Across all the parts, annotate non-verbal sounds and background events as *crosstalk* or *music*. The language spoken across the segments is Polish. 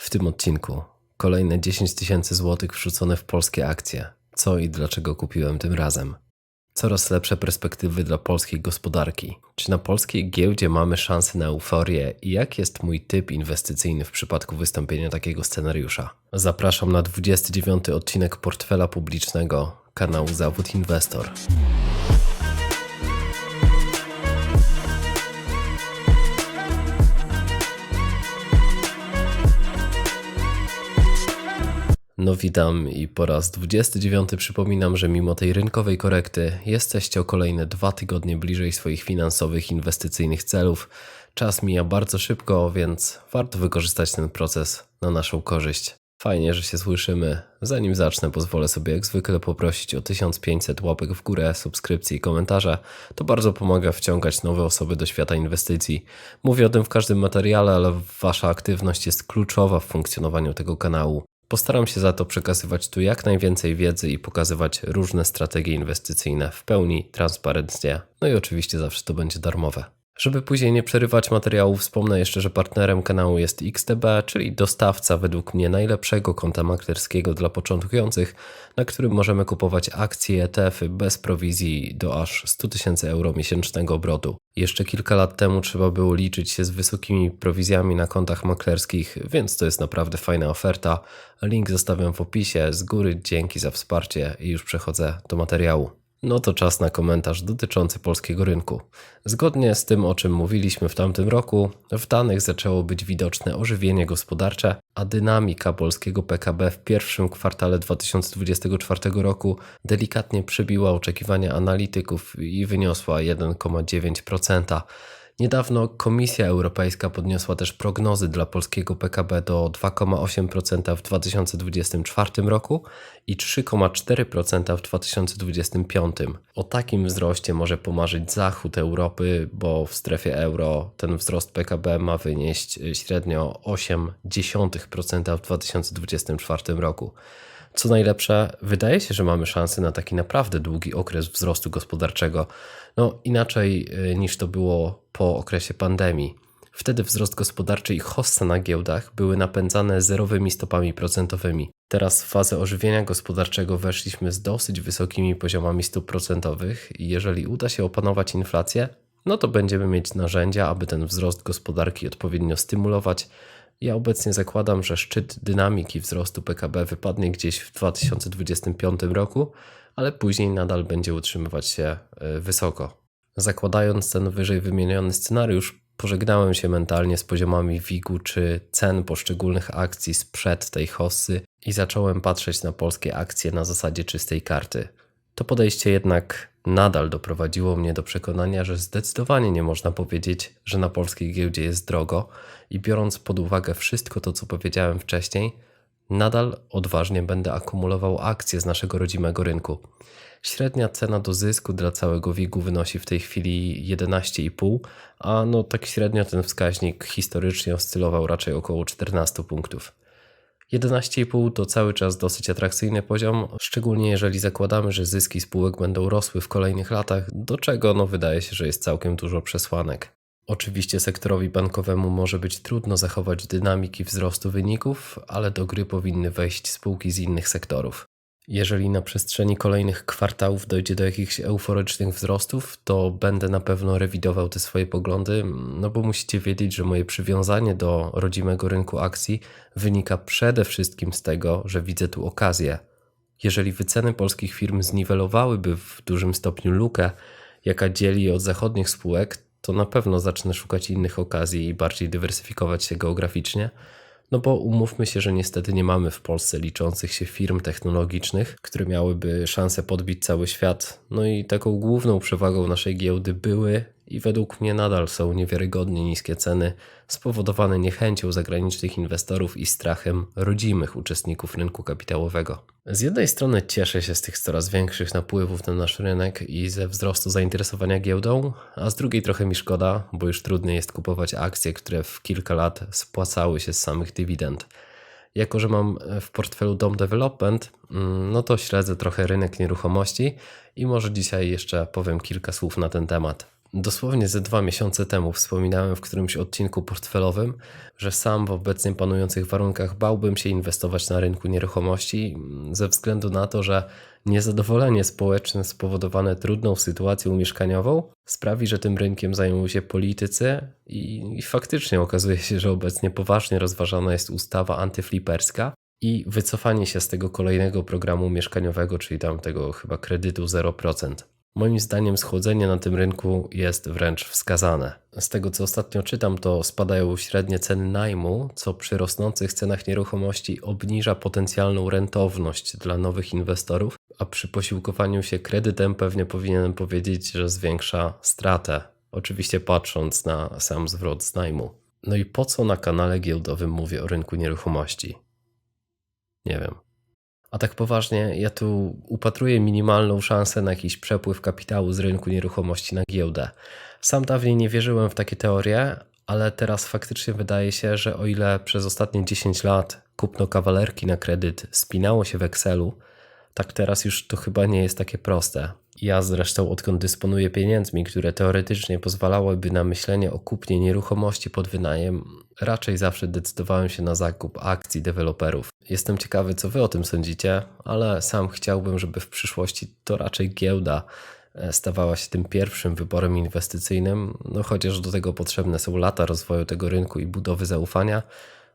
W tym odcinku kolejne 10 tysięcy złotych wrzucone w polskie akcje. Co i dlaczego kupiłem tym razem. Coraz lepsze perspektywy dla polskiej gospodarki. Czy na polskiej giełdzie mamy szansę na euforię i jak jest mój typ inwestycyjny w przypadku wystąpienia takiego scenariusza? Zapraszam na 29 odcinek portfela publicznego kanału Zawód Inwestor. No witam i po raz 29 przypominam, że mimo tej rynkowej korekty jesteście o kolejne dwa tygodnie bliżej swoich finansowych, inwestycyjnych celów. Czas mija bardzo szybko, więc warto wykorzystać ten proces na naszą korzyść. Fajnie, że się słyszymy. Zanim zacznę, pozwolę sobie jak zwykle poprosić o 1500 łapek w górę, subskrypcji i komentarze. To bardzo pomaga wciągać nowe osoby do świata inwestycji. Mówię o tym w każdym materiale, ale Wasza aktywność jest kluczowa w funkcjonowaniu tego kanału. Postaram się za to przekazywać tu jak najwięcej wiedzy i pokazywać różne strategie inwestycyjne w pełni transparentnie. No i oczywiście zawsze to będzie darmowe. Żeby później nie przerywać materiału, wspomnę jeszcze, że partnerem kanału jest XTB, czyli dostawca według mnie najlepszego konta maklerskiego dla początkujących, na którym możemy kupować akcje ETF-y bez prowizji do aż 100 tysięcy euro miesięcznego obrotu. Jeszcze kilka lat temu trzeba było liczyć się z wysokimi prowizjami na kontach maklerskich, więc to jest naprawdę fajna oferta. Link zostawiam w opisie. Z góry dzięki za wsparcie i już przechodzę do materiału. No to czas na komentarz dotyczący polskiego rynku. Zgodnie z tym, o czym mówiliśmy w tamtym roku, w danych zaczęło być widoczne ożywienie gospodarcze, a dynamika polskiego PKB w pierwszym kwartale 2024 roku delikatnie przebiła oczekiwania analityków i wyniosła 1,9%. Niedawno Komisja Europejska podniosła też prognozy dla polskiego PKB do 2,8% w 2024 roku i 3,4% w 2025. O takim wzroście może pomarzyć zachód Europy, bo w strefie euro ten wzrost PKB ma wynieść średnio 0,8% w 2024 roku. Co najlepsze, wydaje się, że mamy szansę na taki naprawdę długi okres wzrostu gospodarczego. No inaczej y, niż to było po okresie pandemii. Wtedy wzrost gospodarczy i hossa na giełdach były napędzane zerowymi stopami procentowymi. Teraz w fazę ożywienia gospodarczego weszliśmy z dosyć wysokimi poziomami stóp procentowych i jeżeli uda się opanować inflację, no to będziemy mieć narzędzia, aby ten wzrost gospodarki odpowiednio stymulować. Ja obecnie zakładam, że szczyt dynamiki wzrostu PKB wypadnie gdzieś w 2025 roku, ale później nadal będzie utrzymywać się y, wysoko. Zakładając ten wyżej wymieniony scenariusz, pożegnałem się mentalnie z poziomami WIG-u czy cen poszczególnych akcji sprzed tej hossy i zacząłem patrzeć na polskie akcje na zasadzie czystej karty. To podejście jednak nadal doprowadziło mnie do przekonania, że zdecydowanie nie można powiedzieć, że na polskiej giełdzie jest drogo i biorąc pod uwagę wszystko to, co powiedziałem wcześniej, nadal odważnie będę akumulował akcje z naszego rodzimego rynku. Średnia cena do zysku dla całego WIG-u wynosi w tej chwili 11,5, a no tak średnio ten wskaźnik historycznie oscylował raczej około 14 punktów. 11,5 to cały czas dosyć atrakcyjny poziom, szczególnie jeżeli zakładamy, że zyski spółek będą rosły w kolejnych latach, do czego no wydaje się, że jest całkiem dużo przesłanek. Oczywiście sektorowi bankowemu może być trudno zachować dynamiki wzrostu wyników, ale do gry powinny wejść spółki z innych sektorów. Jeżeli na przestrzeni kolejnych kwartałów dojdzie do jakichś euforycznych wzrostów, to będę na pewno rewidował te swoje poglądy, no bo musicie wiedzieć, że moje przywiązanie do rodzimego rynku akcji wynika przede wszystkim z tego, że widzę tu okazję. Jeżeli wyceny polskich firm zniwelowałyby w dużym stopniu lukę, jaka dzieli je od zachodnich spółek, to na pewno zacznę szukać innych okazji i bardziej dywersyfikować się geograficznie. No bo umówmy się, że niestety nie mamy w Polsce liczących się firm technologicznych, które miałyby szansę podbić cały świat. No i taką główną przewagą naszej giełdy były i według mnie nadal są niewiarygodnie niskie ceny, spowodowane niechęcią zagranicznych inwestorów i strachem rodzimych uczestników rynku kapitałowego. Z jednej strony cieszę się z tych coraz większych napływów na nasz rynek i ze wzrostu zainteresowania giełdą, a z drugiej trochę mi szkoda, bo już trudniej jest kupować akcje, które w kilka lat spłacały się z samych dywidend. Jako, że mam w portfelu Dom Development, mm, no to śledzę trochę rynek nieruchomości i może dzisiaj jeszcze powiem kilka słów na ten temat. Dosłownie ze dwa miesiące temu wspominałem w którymś odcinku portfelowym, że sam w obecnie panujących warunkach bałbym się inwestować na rynku nieruchomości ze względu na to, że niezadowolenie społeczne spowodowane trudną sytuacją mieszkaniową sprawi, że tym rynkiem zajmują się politycy i, i faktycznie okazuje się, że obecnie poważnie rozważana jest ustawa antyfliperska i wycofanie się z tego kolejnego programu mieszkaniowego, czyli tam tego chyba kredytu 0%. Moim zdaniem schłodzenie na tym rynku jest wręcz wskazane. Z tego co ostatnio czytam, to spadają średnie ceny najmu, co przy rosnących cenach nieruchomości obniża potencjalną rentowność dla nowych inwestorów, a przy posiłkowaniu się kredytem pewnie powinienem powiedzieć, że zwiększa stratę. Oczywiście patrząc na sam zwrot z najmu. No i po co na kanale giełdowym mówię o rynku nieruchomości? Nie wiem. A tak poważnie, ja tu upatruję minimalną szansę na jakiś przepływ kapitału z rynku nieruchomości na giełdę. Sam dawniej nie wierzyłem w takie teorie, ale teraz faktycznie wydaje się, że o ile przez ostatnie 10 lat kupno kawalerki na kredyt spinało się w Excelu, tak teraz już to chyba nie jest takie proste. Ja zresztą, odkąd dysponuję pieniędzmi, które teoretycznie pozwalałyby na myślenie o kupnie nieruchomości pod wynajem, raczej zawsze decydowałem się na zakup akcji deweloperów. Jestem ciekawy, co wy o tym sądzicie, ale sam chciałbym, żeby w przyszłości to raczej giełda e, stawała się tym pierwszym wyborem inwestycyjnym, no chociaż do tego potrzebne są lata rozwoju tego rynku i budowy zaufania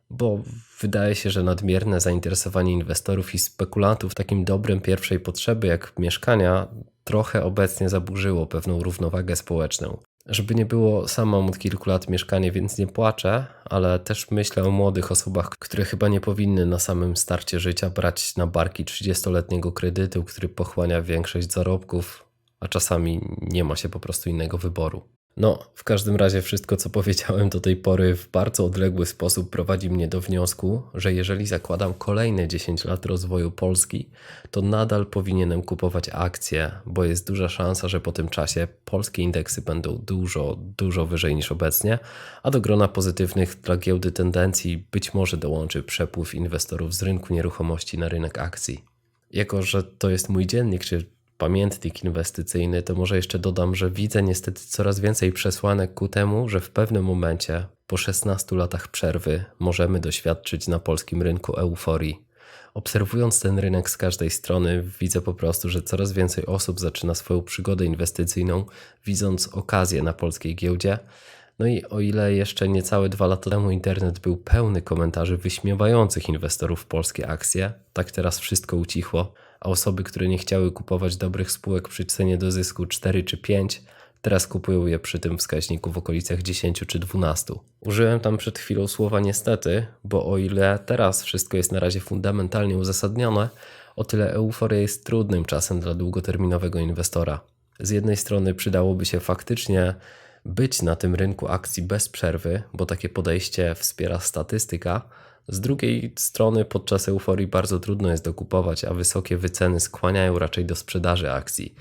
bo wydaje się, że nadmierne zainteresowanie inwestorów i spekulantów takim dobrem pierwszej potrzeby jak mieszkania trochę obecnie zaburzyło pewną równowagę społeczną. Żeby nie było, sam mam od kilku lat mieszkanie, więc nie płaczę, ale też myślę o młodych osobach, które chyba nie powinny na samym starcie życia brać na barki 30-letniego kredytu, który pochłania większość zarobków, a czasami nie ma się po prostu innego wyboru. No, w każdym razie wszystko, co powiedziałem do tej pory, w bardzo odległy sposób prowadzi mnie do wniosku, że jeżeli zakładam kolejne 10 lat rozwoju Polski, to nadal powinienem kupować akcje, bo jest duża szansa, że po tym czasie polskie indeksy będą dużo, dużo wyżej niż obecnie, a do grona pozytywnych dla giełdy tendencji być może dołączy przepływ inwestorów z rynku nieruchomości na rynek akcji. Jako, że to jest mój dziennik, czy pamiętnik inwestycyjny, to może jeszcze dodam, że widzę niestety coraz więcej przesłanek ku temu, że w pewnym momencie, po 16 latach przerwy, możemy doświadczyć na polskim rynku euforii. Obserwując ten rynek z każdej strony, widzę po prostu, że coraz więcej osób zaczyna swoją przygodę inwestycyjną, widząc okazję na polskiej giełdzie. No i o ile jeszcze niecałe dwa lata temu internet był pełny komentarzy wyśmiewających inwestorów w polskie akcje, tak teraz wszystko ucichło a osoby, które nie chciały kupować dobrych spółek przy cenie do zysku 4 czy 5, teraz kupują je przy tym wskaźniku w okolicach 10 czy 12. Użyłem tam przed chwilą słowa niestety, bo o ile teraz wszystko jest na razie fundamentalnie uzasadnione, o tyle euforia jest trudnym czasem dla długoterminowego inwestora. Z jednej strony przydałoby się faktycznie być na tym rynku akcji bez przerwy, bo takie podejście wspiera statystyka, z drugiej strony podczas euforii bardzo trudno jest dokupować, a wysokie wyceny skłaniają raczej do sprzedaży akcji.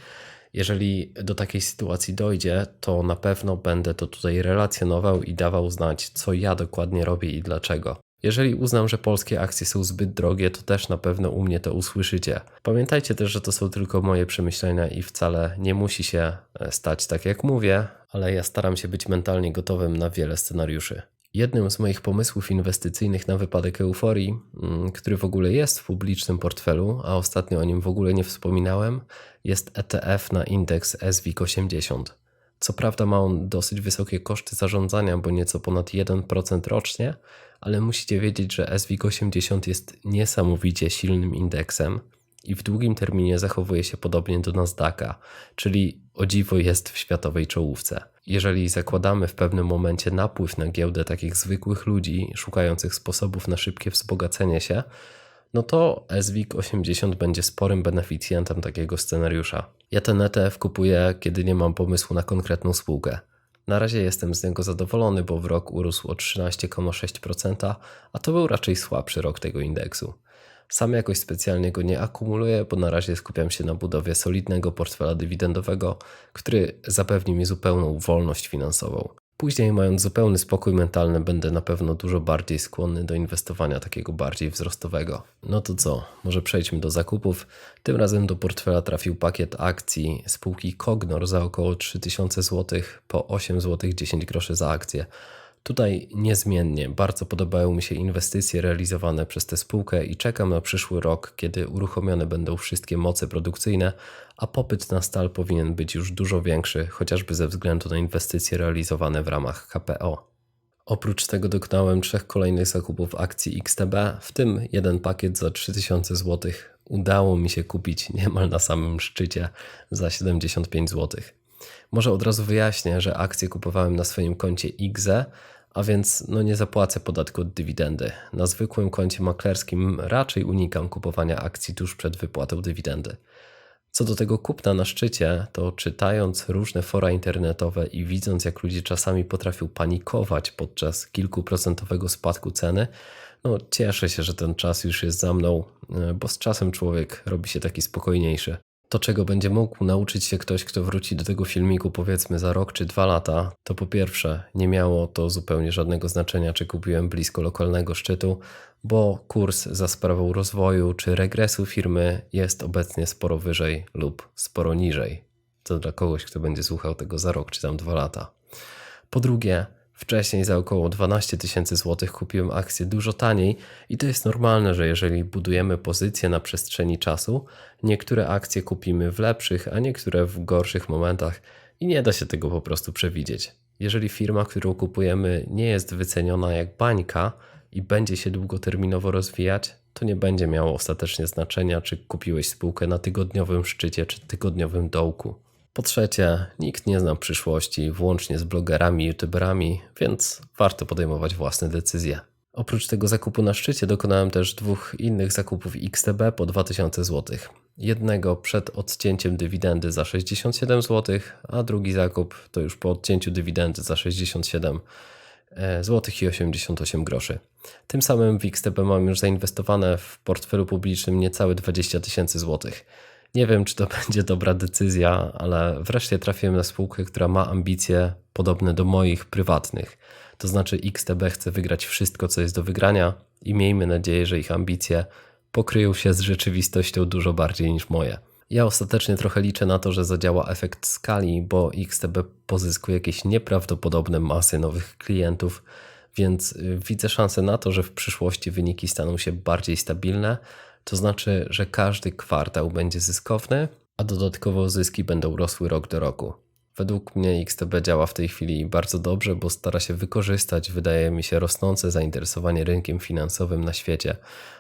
Jeżeli do takiej sytuacji dojdzie, to na pewno będę to tutaj relacjonował i dawał znać, co ja dokładnie robię i dlaczego. Jeżeli uznam, że polskie akcje są zbyt drogie, to też na pewno u mnie to usłyszycie. Pamiętajcie też, że to są tylko moje przemyślenia i wcale nie musi się e, stać tak jak mówię, ale ja staram się być mentalnie gotowym na wiele scenariuszy. Jednym z moich pomysłów inwestycyjnych na wypadek euforii, mm, który w ogóle jest w publicznym portfelu, a ostatnio o nim w ogóle nie wspominałem, jest ETF na indeks SWIG 80. Co prawda ma on dosyć wysokie koszty zarządzania, bo nieco ponad 1% rocznie, ale musicie wiedzieć, że SWIG 80 jest niesamowicie silnym indeksem i w długim terminie zachowuje się podobnie do Nasdaqa, czyli o dziwo jest w światowej czołówce. Jeżeli zakładamy w pewnym momencie napływ na giełdę takich zwykłych ludzi szukających sposobów na szybkie wzbogacenie się, no to SWIG 80 będzie sporym beneficjentem takiego scenariusza. Ja ten ETF kupuję, kiedy nie mam pomysłu na konkretną spółkę. Na razie jestem z niego zadowolony, bo w rok urósł o 13,6%, a to był raczej słabszy rok tego indeksu. Sam jakoś specjalnie go nie akumuluję, bo na razie skupiam się na budowie solidnego portfela dywidendowego, który zapewni mi zupełną wolność finansową. Później, mając zupełny spokój mentalny, będę na pewno dużo bardziej skłonny do inwestowania takiego bardziej wzrostowego. No to co, może przejdźmy do zakupów. Tym razem do portfela trafił pakiet akcji spółki Cognor za około 3000 zł po 8 zł 10 groszy za akcję. Tutaj niezmiennie bardzo podobają mi się inwestycje realizowane przez tę spółkę i czekam na przyszły rok, kiedy uruchomione będą wszystkie moce produkcyjne, a popyt na stal powinien być już dużo większy, chociażby ze względu na inwestycje realizowane w ramach KPO. Oprócz tego dokonałem trzech kolejnych zakupów akcji XTB, w tym jeden pakiet za 3000 zł. Udało mi się kupić niemal na samym szczycie za 75 zł. Może od razu wyjaśnię, że akcje kupowałem na swoim koncie IGZE, a więc no nie zapłacę podatku od dywidendy. Na zwykłym koncie maklerskim raczej unikam kupowania akcji tuż przed wypłatą dywidendy. Co do tego kupna na szczycie, to czytając różne fora internetowe i widząc, jak ludzie czasami potrafią panikować podczas kilkuprocentowego spadku ceny, no cieszę się, że ten czas już jest za mną, e, bo z czasem człowiek robi się taki spokojniejszy. To, czego będzie mógł nauczyć się ktoś, kto wróci do tego filmiku powiedzmy za rok czy dwa lata, to po pierwsze, nie miało to zupełnie żadnego znaczenia, czy kupiłem blisko lokalnego szczytu, bo kurs za sprawą rozwoju czy regresu firmy jest obecnie sporo wyżej lub sporo niżej. To dla kogoś, kto będzie słuchał tego za rok czy tam dwa lata. Po drugie, Wcześniej za około 12 tysięcy złotych kupiłem akcje dużo taniej i to jest normalne, że jeżeli budujemy pozycje na przestrzeni czasu, niektóre akcje kupimy w lepszych, a niektóre w gorszych momentach i nie da się tego po prostu przewidzieć. Jeżeli firma, którą kupujemy, nie jest wyceniona jak bańka i będzie się długoterminowo rozwijać, to nie będzie miało ostatecznie znaczenia, czy kupiłeś spółkę na tygodniowym szczycie czy tygodniowym dołku. Po trzecie, nikt nie zna przyszłości, włącznie z blogerami, youtuberami, więc warto podejmować własne decyzje. Oprócz tego zakupu na szczycie dokonałem też dwóch innych zakupów XTB po 2000 zł. Jednego przed odcięciem dywidendy za 67 zł, a drugi zakup to już po odcięciu dywidendy za 67 zł i 88 groszy. Tym samym w XTB mam już zainwestowane w portfelu publicznym niecałe 20 tysięcy złotych. Nie wiem, czy to *laughs* będzie dobra decyzja, ale wreszcie trafiłem na spółkę, która ma ambicje podobne do moich prywatnych. To znaczy, XTB chce wygrać wszystko, co jest do wygrania, i miejmy nadzieję, że ich ambicje pokryją się z rzeczywistością dużo bardziej niż moje. Ja ostatecznie trochę liczę na to, że zadziała efekt skali, bo XTB pozyskuje jakieś nieprawdopodobne masy nowych klientów, więc y, widzę szansę na to, że w przyszłości wyniki staną się bardziej stabilne, to znaczy, że każdy kwartał będzie zyskowny, a dodatkowo zyski będą rosły rok do roku. Według mnie XTB działa w tej chwili bardzo dobrze, bo stara się wykorzystać, wydaje mi się, rosnące zainteresowanie rynkiem finansowym na świecie.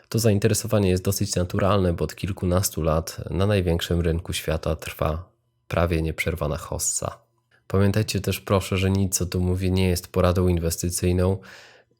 To zainteresowanie jest dosyć naturalne, bo od kilkunastu lat na największym rynku świata trwa prawie nieprzerwana hossa. Pamiętajcie też proszę, że nic co tu mówię nie jest poradą inwestycyjną.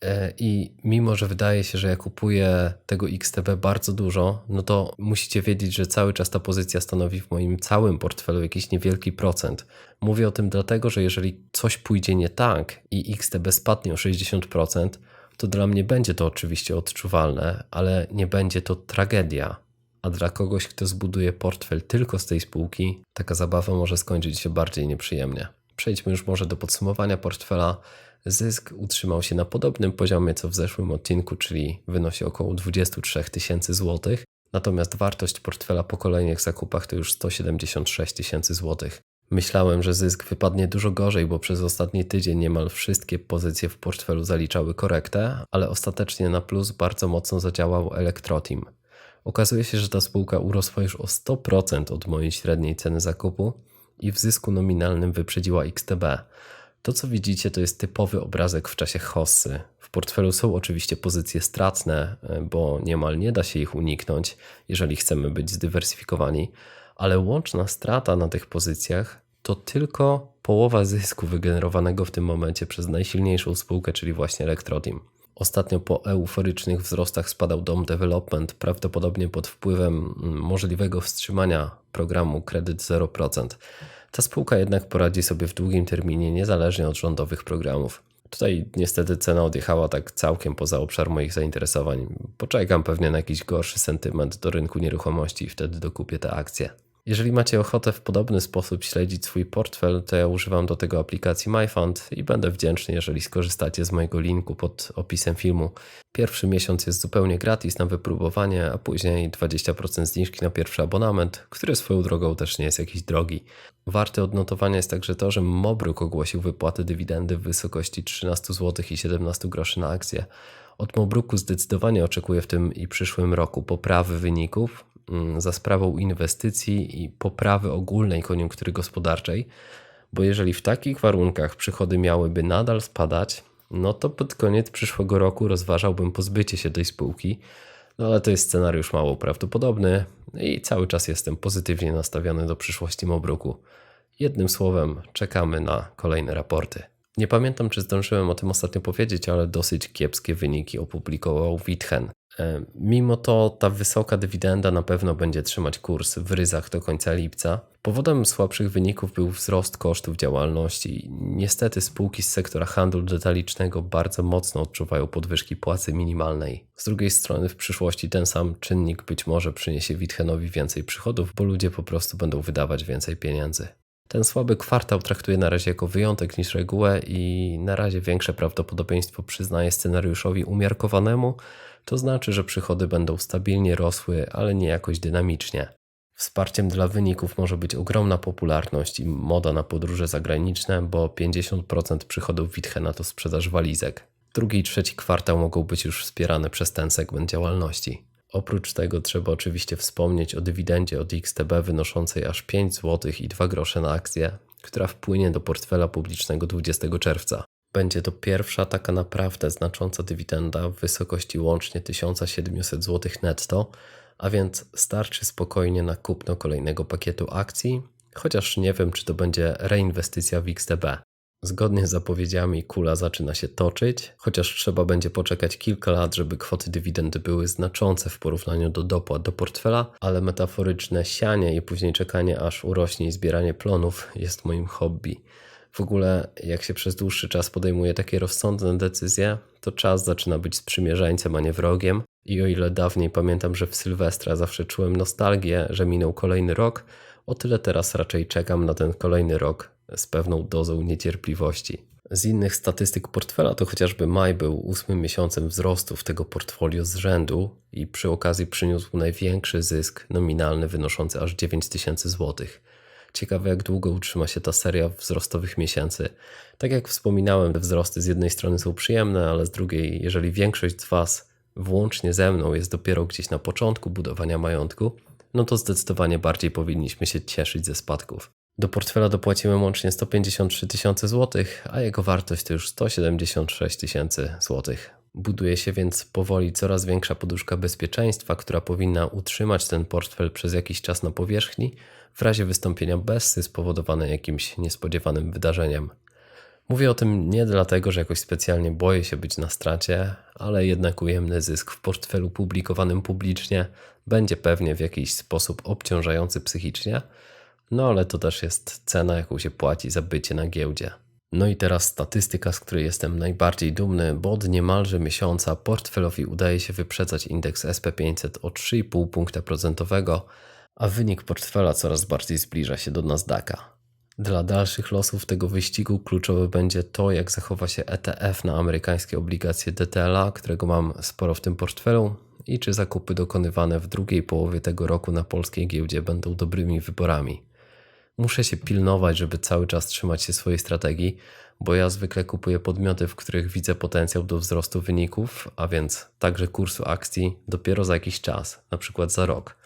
E, I mimo, że wydaje się, że ja kupuję tego XTB bardzo dużo, no to musicie wiedzieć, że cały czas ta pozycja stanowi w moim całym portfelu jakiś niewielki procent. Mówię o tym dlatego, że jeżeli coś pójdzie nie tak i XTB spadnie o 60%, to dla mnie będzie to oczywiście odczuwalne, ale nie będzie to tragedia. A dla kogoś, kto zbuduje portfel tylko z tej spółki, taka zabawa może skończyć się bardziej nieprzyjemnie. Przejdźmy już może do podsumowania portfela. Zysk utrzymał się na podobnym poziomie co w zeszłym odcinku, czyli wynosi około 23 tysięcy złotych. Natomiast wartość portfela po kolejnych zakupach to już 176 tysięcy złotych. Myślałem, że zysk wypadnie dużo gorzej, bo przez ostatni tydzień niemal wszystkie pozycje w portfelu zaliczały korektę, ale ostatecznie na plus bardzo mocno zadziałał Electroteam. Okazuje się, że ta spółka urosła już o 100% od mojej średniej ceny zakupu i w zysku nominalnym wyprzedziła XTB. To, co widzicie, to jest typowy obrazek w czasie hossy. W portfelu są oczywiście pozycje stratne, e, bo niemal nie da się ich uniknąć, jeżeli chcemy być zdywersyfikowani, ale łączna strata na tych pozycjach to tylko połowa zysku wygenerowanego w tym momencie przez najsilniejszą spółkę, czyli właśnie Electrodim. Ostatnio po euforycznych wzrostach spadał Dom Development, prawdopodobnie pod wpływem mm, możliwego wstrzymania programu Kredyt 0%. Ta spółka jednak poradzi sobie w długim terminie, niezależnie od rządowych programów. Tutaj niestety cena odjechała tak całkiem poza obszar moich zainteresowań. Poczekam pewnie na jakiś gorszy sentyment do rynku nieruchomości i wtedy dokupię te akcje. Jeżeli macie ochotę w podobny sposób śledzić swój portfel, to ja używam do tego aplikacji MyFund i będę wdzięczny, jeżeli skorzystacie z mojego linku pod opisem filmu. Pierwszy miesiąc jest zupełnie gratis na wypróbowanie, a później 20% zniżki na pierwszy abonament, który swoją drogą też nie jest jakiś drogi. Warte odnotowania jest także to, że Mobruk ogłosił wypłatę dywidendy w wysokości 13 zł i 17 groszy na akcję. Od Mobruku zdecydowanie oczekuję w tym i przyszłym roku poprawy wyników za sprawą inwestycji i poprawy ogólnej koniunktury gospodarczej, bo jeżeli w takich warunkach przychody miałyby nadal spadać, no to pod koniec przyszłego roku rozważałbym pozbycie się tej spółki. No ale to jest scenariusz mało prawdopodobny i cały czas jestem pozytywnie nastawiony do przyszłości Mobruku. Jednym słowem, czekamy na kolejne raporty. Nie pamiętam, czy zdążyłem o tym ostatnio powiedzieć, ale dosyć kiepskie wyniki opublikował Witchen. E, mimo to ta wysoka dywidenda na pewno będzie trzymać kurs w ryzach do końca lipca. Powodem słabszych wyników był wzrost kosztów działalności. Niestety spółki z sektora handlu detalicznego bardzo mocno odczuwają podwyżki płacy minimalnej. Z drugiej strony w przyszłości ten sam czynnik być może przyniesie Witchenowi więcej przychodów, bo ludzie po prostu będą wydawać więcej pieniędzy. Ten słaby kwartał traktuję na razie jako wyjątek niż regułę i na razie większe prawdopodobieństwo przyznaję scenariuszowi umiarkowanemu, to znaczy, że przychody będą stabilnie rosły, ale nie jakoś dynamicznie. Wsparciem dla wyników może być ogromna popularność i moda na podróże zagraniczne, bo 50% przychodów Witchena to sprzedaż walizek. Drugi i trzeci kwartał mogą być już wspierane przez ten segment działalności. Oprócz tego trzeba oczywiście wspomnieć o dywidendzie od XTB wynoszącej aż 5 zł i 2 grosze na akcję, która wpłynie do portfela publicznego 20 czerwca. Będzie to pierwsza taka naprawdę znacząca dywidenda w wysokości łącznie 1700 zł netto, a więc starczy spokojnie na kupno kolejnego pakietu akcji, chociaż nie wiem, czy to będzie reinwestycja w XTB. Zgodnie z zapowiedziami kula zaczyna się toczyć, chociaż trzeba będzie poczekać kilka lat, żeby kwoty dywidendy były znaczące w porównaniu do dopłat do portfela, ale metaforyczne sianie i później czekanie aż urośnie i zbieranie plonów jest moim hobby. W ogóle, jak się przez dłuższy czas podejmuje takie rozsądne decyzje, to czas zaczyna być sprzymierzeńcem, a nie wrogiem. I o ile dawniej pamiętam, że w Sylwestra zawsze czułem nostalgię, że minął kolejny rok, o tyle teraz raczej czekam na ten kolejny rok z pewną dozą niecierpliwości. Z innych statystyk portfela to chociażby maj był ósmym miesiącem wzrostu w tego portfolio z rzędu i przy okazji przyniósł największy zysk nominalny wynoszący aż 9 tysięcy złotych. Ciekawe, jak długo utrzyma się ta seria wzrostowych miesięcy. Tak jak wspominałem, te wzrosty z jednej strony są przyjemne, ale z drugiej, jeżeli większość z Was, włącznie ze mną, jest dopiero gdzieś na początku budowania majątku, no to zdecydowanie bardziej powinniśmy się cieszyć ze spadków. Do portfela dopłacimy łącznie 153 tysiące złotych, a jego wartość to już 176 tysięcy złotych. Buduje się więc powoli coraz większa poduszka bezpieczeństwa, która powinna utrzymać ten portfel przez jakiś czas na powierzchni w razie wystąpienia bessy spowodowanej jakimś niespodziewanym wydarzeniem. Mówię o tym nie dlatego, że jakoś specjalnie boję się być na stracie, ale jednak ujemny zysk w portfelu publikowanym publicznie będzie pewnie w jakiś sposób obciążający psychicznie, no ale to też jest cena, jaką się płaci za bycie na giełdzie. No i teraz statystyka, z której jestem najbardziej dumny, bo od niemalże miesiąca portfelowi udaje się wyprzedzać indeks SP500 o 3,5 punkta procentowego, a wynik portfela coraz bardziej zbliża się do Nasdaqa. Dla dalszych losów tego wyścigu kluczowe będzie to, jak zachowa się ETF na amerykańskie obligacje DTLA, którego mam sporo w tym portfelu, i czy zakupy dokonywane w drugiej połowie tego roku na polskiej giełdzie będą dobrymi wyborami. Muszę się pilnować, żeby cały czas trzymać się swojej strategii, bo ja zwykle kupuję podmioty, w których widzę potencjał do wzrostu wyników, a więc także kursu akcji dopiero za jakiś czas, na przykład za rok.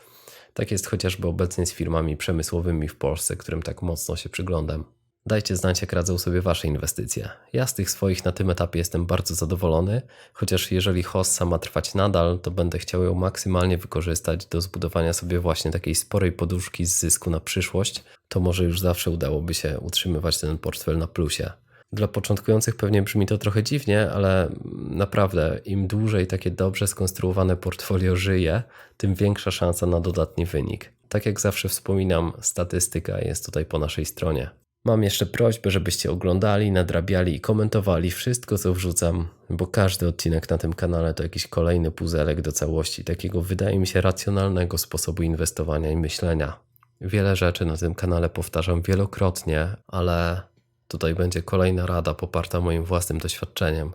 Tak jest chociażby obecnie z firmami przemysłowymi w Polsce, którym tak mocno się przyglądam. Dajcie znać, jak radzą sobie Wasze inwestycje. Ja z tych swoich na tym etapie jestem bardzo zadowolony, chociaż jeżeli hossa ma trwać nadal, to będę chciał ją maksymalnie wykorzystać do zbudowania sobie właśnie takiej sporej poduszki z zysku na przyszłość, to może już zawsze udałoby się utrzymywać ten portfel na plusie. Dla początkujących pewnie brzmi to trochę dziwnie, ale naprawdę im dłużej takie dobrze skonstruowane portfolio żyje, tym większa szansa na dodatni wynik. Tak jak zawsze wspominam, statystyka jest tutaj po naszej stronie. Mam jeszcze prośbę, żebyście oglądali, nadrabiali i komentowali wszystko, co wrzucam, bo każdy odcinek na tym kanale to jakiś kolejny puzelek do całości, takiego wydaje mi się racjonalnego sposobu inwestowania i myślenia. Wiele rzeczy na tym kanale powtarzam wielokrotnie, ale tutaj będzie kolejna rada poparta moim własnym doświadczeniem.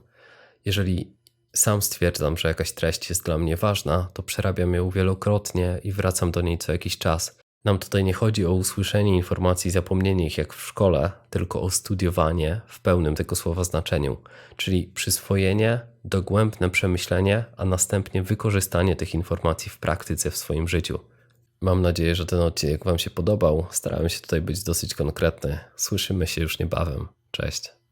Jeżeli sam stwierdzam, że jakaś treść jest dla mnie ważna, to przerabiam ją wielokrotnie i wracam do niej co jakiś czas. Nam tutaj nie chodzi o usłyszenie informacji zapomnienie ich jak w szkole, tylko o studiowanie w pełnym tego słowa znaczeniu, czyli przyswojenie, dogłębne przemyślenie, a następnie wykorzystanie tych informacji w praktyce w swoim życiu. Mam nadzieję, że ten odcinek Wam się podobał. Starałem się tutaj być dosyć konkretny. Słyszymy się już niebawem. Cześć.